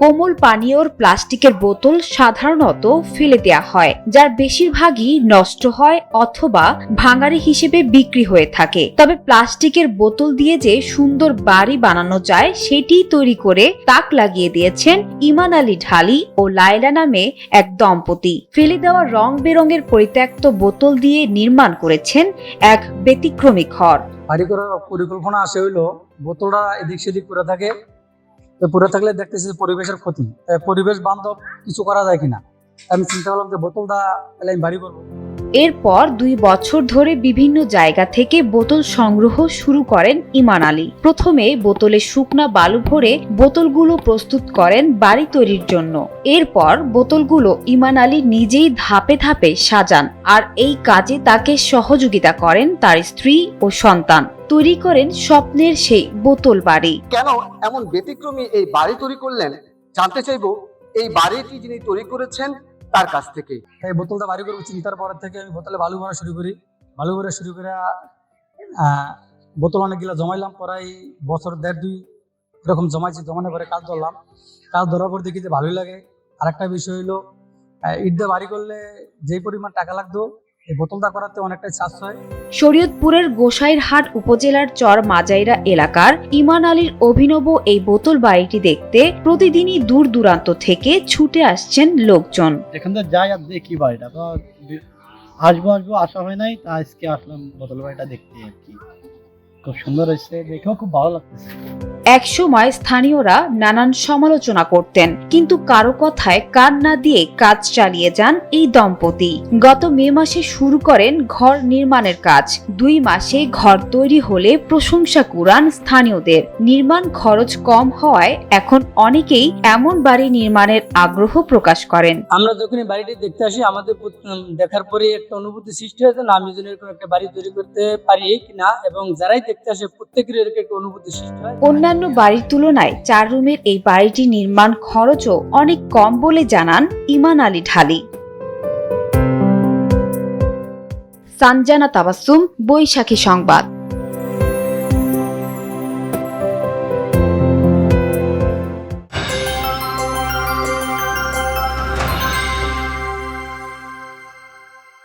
কোমল পানীয়র প্লাস্টিকের বোতল সাধারণত ফেলে দেয়া হয়, যার বেশিরভাগই নষ্ট হয় অথবা ভাঙারি হিসেবে বিক্রি হয়ে থাকে। তবে প্লাস্টিকের বোতল দিয়ে যে সুন্দর বাড়ি বানানো যায়, সেটি তৈরি করে তাক লাগিয়ে দিয়েছেন ইমান আলী ঢালি ও লায়লা নামে এক দম্পতি। ফেলে দেওয়া রং বেরঙের পরিত্যক্ত বোতল দিয়ে নির্মাণ করেছেন এক ব্যতিক্রমী ঘর। বাড়ি করার পরিকল্পনা আসে হইল, বোতলটা এদিক সেদিক করে থাকে পরে থাকলে দেখতেছি পরিবেশের ক্ষতি। পরিবেশ বান্ধব কিছু করা যায় কিনা? আমি চিন্তা করলাম যে বোতলটা তাহলে আমি বাড়ি করব। এরপর দুই বছর ধরে বিভিন্ন জায়গা থেকে বোতল সংগ্রহ শুরু করেন ইমান আলী। প্রথমে বোতলে শুকনা বালু ভরে বোতলগুলো প্রস্তুত করেন বাড়ি তৈরির জন্য। এরপর বোতলগুলো ইমান আলী নিজেই ধাপে ধাপে সাজান আর এই কাজে তাকে সহযোগিতা করেন তার স্ত্রী ও সন্তান। তৈরি করেন স্বপ্নের সেই বোতল বাড়ি। কেন এমন ব্যতিক্রমী এই বাড়ি তৈরি করলেন? জানতে চাইব, এই বাড়িটি যিনি তৈরি করেছেন তার কাছ থেকে। তাই বোতলটা বাড়ি করব চিন্তার পর থেকে আমি বোতলে বালু ভরা শুরু করি। বালু ভরা শুরু করে বোতল অনেকগুলো জমাইলাম প্রায় বছর দেড় দুই এরকম জমাইছি, জমানো করে কাজ ধরলাম। কাজ ধরার পর দেখি যে ভালোই লাগে। আর একটা বিষয় হলো ইট দিয়ে বাড়ি করলে যে পরিমাণ টাকা লাগতো এই বোতলটা করাতে অনেকটাই সাশ্রয় শরীয়তপুরের গোসাইরহাট উপজেলার চর মাজাইরা এলাকার ইমান আলীর অভিনব এই বোতল বাড়িটি দেখতে প্রতিদিনই দূর দূরান্ত থেকে ছুটে আসছেন লোকজন। এখান থেকে যাই আর দেখি বাড়িটা। তো আসব আসব আসা হয় নাই তা আজকে আসলাম বোতল বাড়িটা দেখতে আর কি। খুব সুন্দর হয়েছে দেখেও খুব ভালো লাগতেছে। একসময় স্থানীয়রা নানান সমালোচনা করতেন কিন্তু কারও কথায় কান না দিয়ে কাজ চালিয়ে যান এই দম্পতি। গত মে মাসে শুরু করেন ঘর নির্মাণের কাজ। দুই মাসে ঘর তৈরি হলে প্রশংসা কুড়ান স্থানীয়দের। নির্মাণ খরচ কম হওয়ায় এখন অনেকেই এমন বাড়ি নির্মাণের আগ্রহ প্রকাশ করেন। আমরা যখন বাড়িটি দেখতে আসি আমাদের দেখার পরে একটা অনুভূতি সৃষ্টি হয়েছে না আমি যেন এরকম একটা বাড়ি তৈরি করতে পারি কিনা এবং যারাই দেখতে আসে প্রত্যেকের এরকম একটা অনুভূতি সৃষ্টি হয়। অন্যান্য বাড়ির তুলনায় চার রুমের এই বাড়িটি নির্মাণ খরচও অনেক কম বলে জানান ইমান আলী ঢালি। সানজানা তাবাসুম বৈশাখী সংবাদ।